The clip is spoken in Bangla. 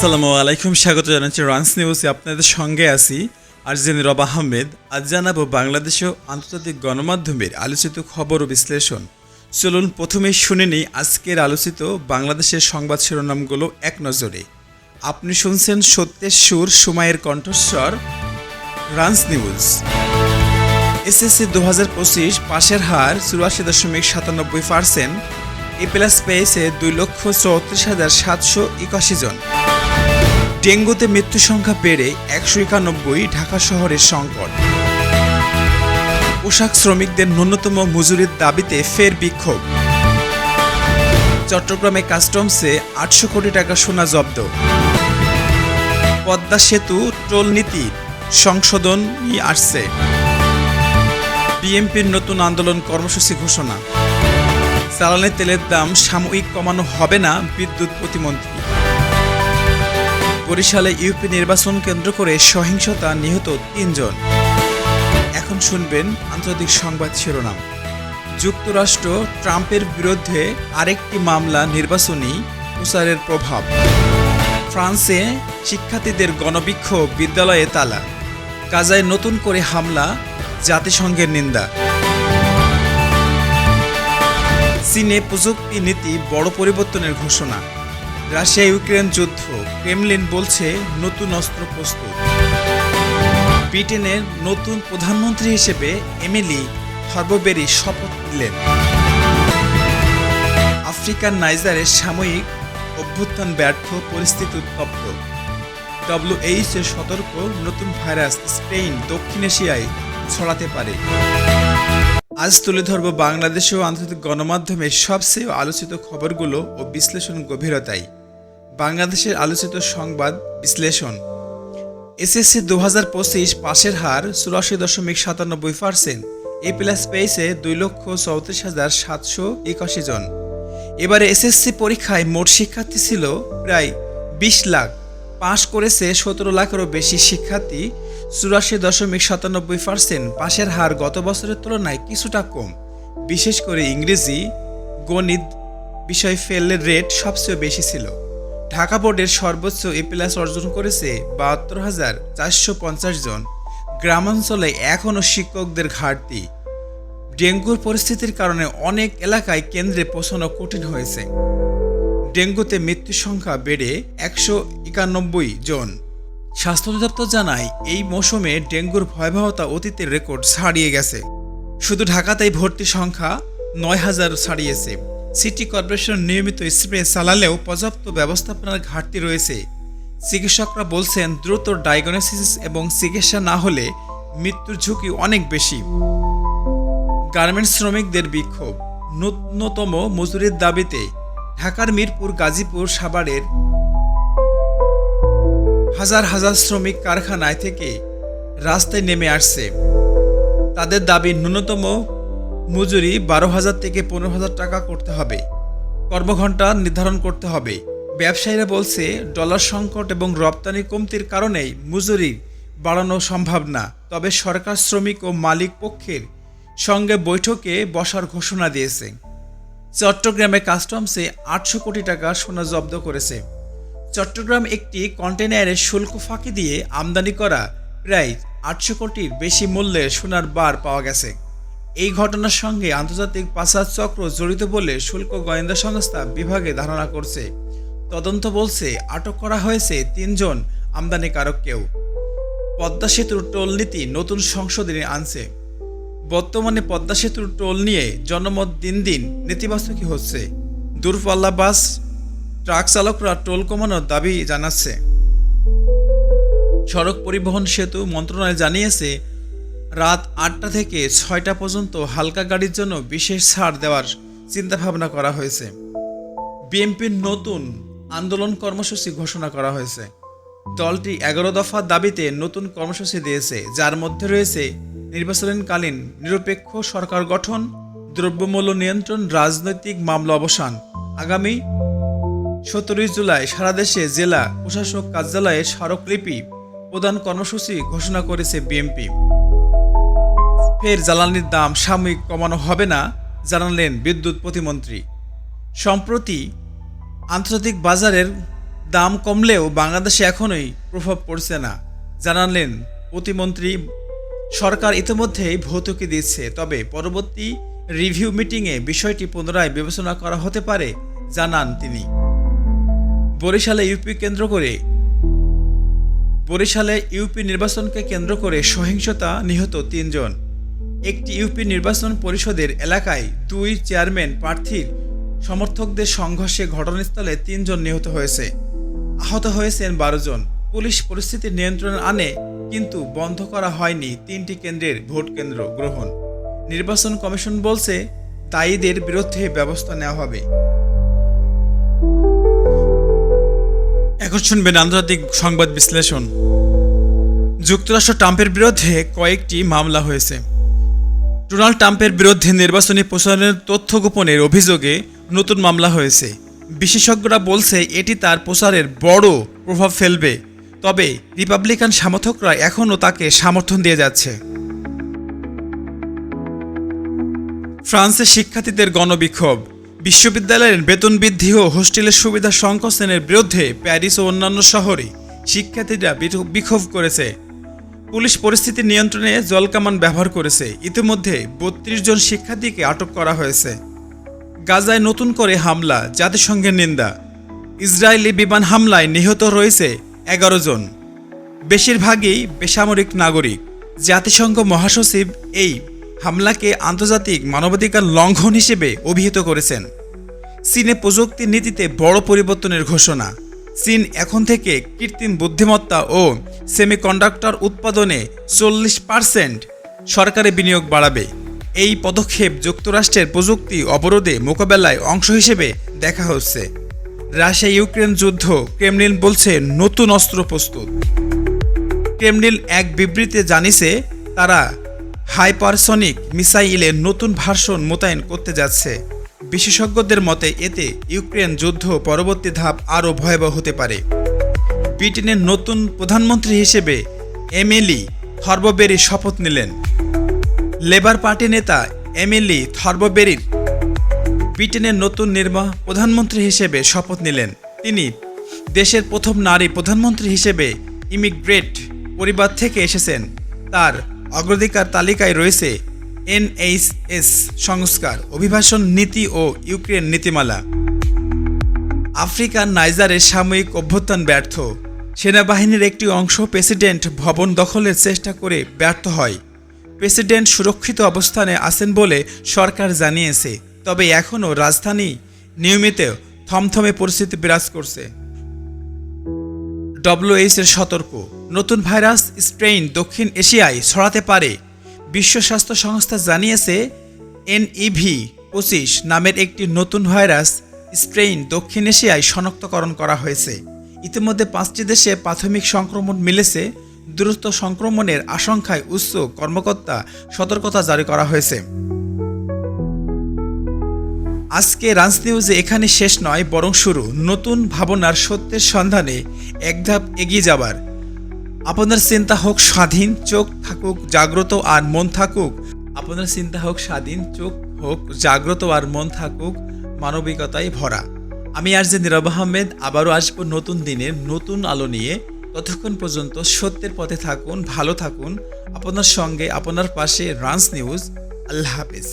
আসসালামু আলাইকুম, স্বাগত জানাচ্ছি রান্স নিউজে। আপনাদের সঙ্গে আছি আর জেনে রব আহমেদ। আজ জানাব বাংলাদেশ ও আন্তর্জাতিক গণমাধ্যমের আলোচিত খবর ও বিশ্লেষণ। চলুন প্রথমেই শুনে নিই আজকের আলোচিত বাংলাদেশের সংবাদ শিরোনামগুলো এক নজরে। আপনি শুনছেন সত্যের সুর, সময়ের কণ্ঠস্বর, রান্স নিউজ। এসএসসি দু হাজার পঁচিশ পাশের হার চুরাশি দশমিক সাতানব্বই পার্সেন্ট। এ প্লাস পেয়েছে দুই লক্ষ চৌত্রিশ হাজার সাতশো একাশি জন। ডেঙ্গুতে মৃত্যু সংখ্যা বেড়ে একশো একানব্বই ঢাকা শহরের সংকট। পোশাক শ্রমিকদের ন্যূনতম মজুরির দাবিতে ফের বিক্ষোভ। চট্টগ্রামে কাস্টমসে আটশো কোটি টাকা সোনা জব্দ। পদ্মা সেতু টোল নীতি সংশোধন আসছে। বিএনপির নতুন আন্দোলন কর্মসূচি ঘোষণা। জ্বালানি তেলের দাম সাময়িক কমানো হবে না বিদ্যুৎ প্রতিমন্ত্রী। বরিশালে ইউপি নির্বাচন কেন্দ্র করে সহিংসতা নিহত তিনজন। এখন শুনবেন আন্তর্জাতিক সংবাদ শিরোনাম। যুক্তরাষ্ট্র ট্রাম্পের বিরুদ্ধে আরেকটি মামলা নির্বাচনী প্রচারের প্রভাব। ফ্রান্সে শিক্ষার্থীদের গণবিক্ষোভ বিদ্যালয়ে তালা। গাজায় নতুন করে হামলা, জাতিসংঘের নিন্দা। চীনে প্রযুক্তি নীতি বড় পরিবর্তনের ঘোষণা। রাশিয়া ইউক্রেন যুদ্ধ। ক্রেমলিন বলছে, নতুন অস্ত্র প্রস্তুত। ব্রিটেনের নতুন প্রধানমন্ত্রী হিসেবে এমিলি থর্ববেরি শপথ নিলেন। আফ্রিকার নাইজারে সাময়িক অভ্যুত্থান ব্যর্থ, পরিস্থিতি উত্তপ্ত ডব্লিউএইচ এর সতর্ক, নতুন ভাইরাস স্পেন দক্ষিণ এশিয়ায় ছড়াতে পারে। আজ তুলে ধরব বাংলাদেশ ও আন্তর্জাতিক গণমাধ্যমের সবচেয়ে আলোচিত খবরগুলো ও বিশ্লেষণ গভীরতায়। বাংলাদেশের আলোচিত সংবাদ বিশ্লেষণ। এসএসসি দু হাজার পঁচিশ পাশের হার চুরাশি দশমিক সাতানব্বই পার্সেন্ট। এ প্লাস পেয়েছে দুই লক্ষ চৌত্রিশ হাজার সাতশো একাশি জন। এবারে এসএসসি পরীক্ষায় মোট শিক্ষার্থী ছিল প্রায় বিশ লাখ। পাশ করেছে সতেরো লাখেরও বেশি শিক্ষার্থী। চুরাশি দশমিক সাতানব্বই পার্সেন্ট পাশের হার গত বছরের তুলনায় কিছুটা কম। বিশেষ করে ইংরেজি, গণিত বিষয় ফেলের রেট সবচেয়ে বেশি ছিল। ঢাকা বোর্ডের সর্বোচ্চ এ প্লাস অর্জন করেছে বাহাত্তর হাজার চারশো পঞ্চাশ জন। গ্রামাঞ্চলে এখনও শিক্ষকদের ঘাটতি। ডেঙ্গুর পরিস্থিতির কারণে অনেক এলাকায় কেন্দ্রে পৌঁছানো কঠিন হয়েছে। ডেঙ্গুতে মৃত্যুর সংখ্যা বেড়ে একশো একানব্বই জন। স্বাস্থ্য অধিদপ্তর জানায়, এই মৌসুমে ডেঙ্গুর ভয়াবহতা অতীতের রেকর্ড ছাড়িয়ে গেছে। শুধু ঢাকাতেই ভর্তি সংখ্যা নয় হাজার ছাড়িয়েছে। সিটি কর্পোরেশন নিয়মিত স্প্রে চালালেও পর্যাপ্ত ব্যবস্থাপনার ঘাটতি রয়েছে। চিকিৎসকরা বলছেন, দ্রুত ডায়াগনোসিস এবং চিকিৎসা না হলে মৃত্যুর ঝুঁকি অনেক বেশি। গার্মেন্টস শ্রমিকদের বিক্ষোভ। ন্যূনতম মজুরির দাবিতে ঢাকার মিরপুর, গাজীপুর সাভারের হাজার হাজার শ্রমিক কারখানায় থেকে রাস্তায় নেমে আসছে। তাদের দাবি, ন্যূনতম মজুরি বারো হাজার থেকে পনেরো হাজার টাকা করতে হবে। কর্মঘণ্টা নির্ধারণ করতে হবে। ব্যবসায়ীরা বলছে, ডলার সংকট এবং রপ্তানি কমতির কারণেই মজুরি বাড়ানো সম্ভব না। তবে সরকার শ্রমিক ও মালিক পক্ষের সঙ্গে বৈঠকে বসার ঘোষণা দিয়েছে। চট্টগ্রামে কাস্টমসে আটশো কোটি টাকা সোনা জব্দ করেছে। চট্টগ্রাম একটি কন্টেনারে শুল্ক ফাঁকি দিয়ে আমদানি করা প্রায় আটশো কোটির বেশি মূল্যের সোনার বার পাওয়া গেছে। এই ঘটনার সঙ্গে আন্তর্জাতিক পাচার চক্র জড়িত বলে শুল্ক গোয়েন্দা সংস্থা বিভাগে ধারণা করছে। তদন্ত বলছে, আটক করা হয়েছে তিনজন আমদানিকারককেও পদ্মা সেতুর টোল নীতি নতুন সংশোধনী আনছে। বর্তমানে পদ্মা সেতুর টোল নিয়ে জনমত দিন দিন নেতিবাচকই হচ্ছে। দূরপাল্লা বাস, ট্রাক চালকরা টোল কমানোর দাবি জানাচ্ছে। সড়ক পরিবহন সেতু মন্ত্রণালয় জানিয়েছে রাত আটটা থেকে ছয়টা পর্যন্ত হালকা গাড়ির জন্য বিশেষ ছাড় দেওয়ার চিন্তাভাবনা করা হয়েছে। বিএনপির নতুন আন্দোলন কর্মসূচি ঘোষণা করা হয়েছে। দলটি এগারো দফা দাবিতে নতুন কর্মসূচি দিয়েছে, যার মধ্যে রয়েছে নির্বাচনকালীন নিরপেক্ষ সরকার গঠন, দ্রব্যমূল্য নিয়ন্ত্রণ, রাজনৈতিক মামলা অবসান। আগামী সতেরোই জুলাই সারা দেশে জেলা প্রশাসক কার্যালয়ে স্মারকলিপি প্রদান কর্মসূচি ঘোষণা করেছে বিএনপি। ফের জ্বালানির দাম সাময়িক কমানো হবে না, জানালেন বিদ্যুৎ প্রতিমন্ত্রী। সম্প্রতি আন্তর্জাতিক বাজারের দাম কমলেও বাংলাদেশে এখনোই প্রভাব পড়ছে না, জানালেন প্রতিমন্ত্রী। সরকার ইতিমধ্যেই ভৌতুকি দিচ্ছে, তবে পরবর্তী রিভিউ মিটিংয়ে বিষয়টি পুনরায় বিবেচনা করা হতে পারে, জানান তিনি। বরিশালে ইউপি কেন্দ্র করে বরিশালে ইউপি নির্বাচনকে কেন্দ্র করে সহিংসতা নিহত তিনজন। একটি ইউপি নির্বাচন পরিষদের এলাকায় দুই চেয়ারম্যান প্রার্থীর সমর্থকদের সংঘর্ষে ঘটনাস্থলে তিনজন নিহত হয়েছে। আহত হয়েছেন বারো জন। পুলিশ পরিস্থিতি নিয়ন্ত্রণে আনে, কিন্তু বন্ধ করা হয়নি তিনটি কেন্দ্রের ভোট কেন্দ্র গ্রহণ। নির্বাচন কমিশন বলছে, দায়ীদের বিরুদ্ধে ব্যবস্থা নেওয়া হবে। এখন শুনবেন আন্তর্জাতিক সংবাদ বিশ্লেষণ। যুক্তরাষ্ট্র ট্রাম্পের বিরুদ্ধে কয়েকটি মামলা হয়েছে। ডোনাল্ড ট্রাম্পের বিরুদ্ধে নির্বাচনী প্রচারের তথ্য গোপনের অভিযোগে নতুন মামলা হয়েছে। বিশেষজ্ঞরা বলছে এটি তার প্রচারের বড় প্রভাব ফেলবে, তবে রিপাবলিকান সমর্থকরা এখনও তাকে সমর্থন দিয়ে যাচ্ছে। ফ্রান্সের শিক্ষার্থীদের গণবিক্ষোভ। বিশ্ববিদ্যালয়ের বেতন বৃদ্ধি ও হোস্টেলের সুবিধা সংকোচনের বিরুদ্ধে প্যারিস ও অন্যান্য শহরে শিক্ষার্থীরা বিক্ষোভ করেছে। পুলিশ পরিস্থিতি নিয়ন্ত্রণে জলকামান ব্যবহার করেছে। ইতিমধ্যে বত্রিশ জন শিক্ষার্থীকে আটক করা হয়েছে। গাজায় নতুন করে হামলা, জাতিসংঘের নিন্দা। ইসরায়েলি বিমান হামলায় নিহত রয়েছে এগারো জন। বেশিরভাগই বেসামরিক নাগরিক। জাতিসংঘ মহাসচিব এই হামলাকে আন্তর্জাতিক মানবাধিকার লঙ্ঘন হিসেবে অভিহিত করেছেন। চীনে প্রযুক্তি নীতিতে বড় পরিবর্তনের ঘোষণা। চীন এখন থেকে কৃত্রিম বুদ্ধিমত্তা ও সেমিকন্ডাক্টর উৎপাদনে চল্লিশ পার্সেন্ট সরকারি বিনিয়োগ বাড়াবে। এই পদক্ষেপ যুক্তরাষ্ট্রের প্রযুক্তি অবরোধে মোকাবেলায় অংশ হিসেবে দেখা হচ্ছে। রাশিয়া ইউক্রেন যুদ্ধ, ক্রেমলিন বলছে নতুন অস্ত্র প্রস্তুত। ক্রেমলিন এক বিবৃতিতে জানিয়েছে, তারা হাইপারসনিক মিসাইলের নতুন ভার্সন মোতায়েন করতে যাচ্ছে। বিশেষজ্ঞদের মতে, এতে ইউক্রেন যুদ্ধ পরবর্তী ধাপ আরও ভয়াবহ হতে পারে। ব্রিটেনের নতুন প্রধানমন্ত্রী হিসেবে এমিলি থর্ববেরি শপথ নিলেন। লেবার পার্টি নেতা এমিলি থর্ববেরির ব্রিটেনের নতুন নির্মা প্রধানমন্ত্রী হিসেবে শপথ নিলেন। তিনি দেশের প্রথম নারী প্রধানমন্ত্রী হিসেবে ইমিগ্রেট পরিবার থেকে এসেছেন। তার অগ্রাধিকার তালিকায় রয়েছে এনএইচএস, সংস্কার, অভিবাসন নীতি ও ইউক্রেন নীতিমালা। আফ্রিকার নাইজারে সাময়িক অভ্যুত্থান ব্যর্থ। সেনাবাহিনীর একটি অংশ প্রেসিডেন্ট ভবন দখলের চেষ্টা করে ব্যর্থ হয়। প্রেসিডেন্ট সুরক্ষিত অবস্থানে আছেন বলে সরকার জানিয়েছে, তবে এখনও রাজধানী নিয়মিত থমথমে পরিস্থিতি বিরাজ করছে। ডব্লিউএইচ এর সতর্ক, নতুন ভাইরাস স্ট্রেইন দক্ষিণ এশিয়ায় ছড়াতে পারে। বিশ্ব স্বাস্থ্য সংস্থা জানিয়েছে, এনইভি পঁচিশ নামের একটি নতুন ভাইরাস স্ট্রেইন দক্ষিণ এশিয়ায় শনাক্তকরণ করা হয়েছে। ইতিমধ্যে পাঁচটি দেশে প্রাথমিক সংক্রমণ মিলেছে। দ্রুত সংক্রমণের আশঙ্কায় উচ্চ কর্মকর্তা সতর্কতা জারি করা হয়েছে। আজকে রাজ নিউজে এখানে শেষ নয়, বরং শুরু। নতুন ভাবনার সত্যের সন্ধানে এক ধাপ এগিয়ে যাবার আপনার চিন্তা হোক স্বাধীন, চোখ থাকুক জাগ্রত আর মন থাকুক। আপনার চিন্তা হোক স্বাধীন, চোখ হোক জাগ্রত আর মন থাকুক মানবিকতায় ভরা। আমি আর যে নীরব আহমেদ, আবারও আসব নতুন দিনের নতুন আলো নিয়ে। ততক্ষণ পর্যন্ত সত্যের পথে থাকুন, ভালো থাকুন। আপনার সঙ্গে, আপনার পাশে রান্স নিউজ। আল্লাহ হাফিজ।